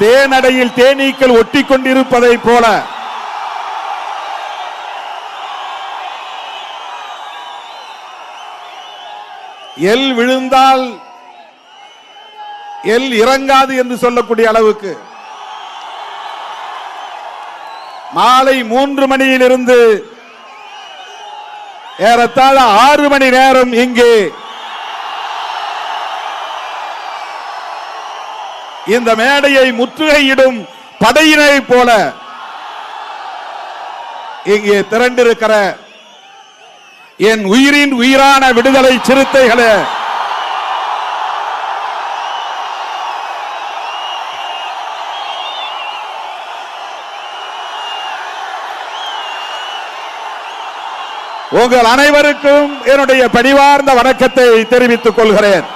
தேனடையில் தேனீக்கள் ஒட்டி கொண்டிருப்பதை போல. எல் விழுந்தால் எல் இறங்காது என்று சொல்லக்கூடிய அளவுக்கு. மாலை மூன்று மணியிலிருந்து ஏறத்தாழ ஆறு மணி நேரம் இங்கே இந்த மேடையை முற்றுகையிடும் படையினை போல இங்கே திரண்டிருக்கிற என் உயிரின் உயிரான விடுதலை சிறுத்தைகளே உங்கள் அனைவருக்கும் என்னுடைய பணிவார்ந்த வணக்கத்தை தெரிவித்துக் கொள்கிறேன்.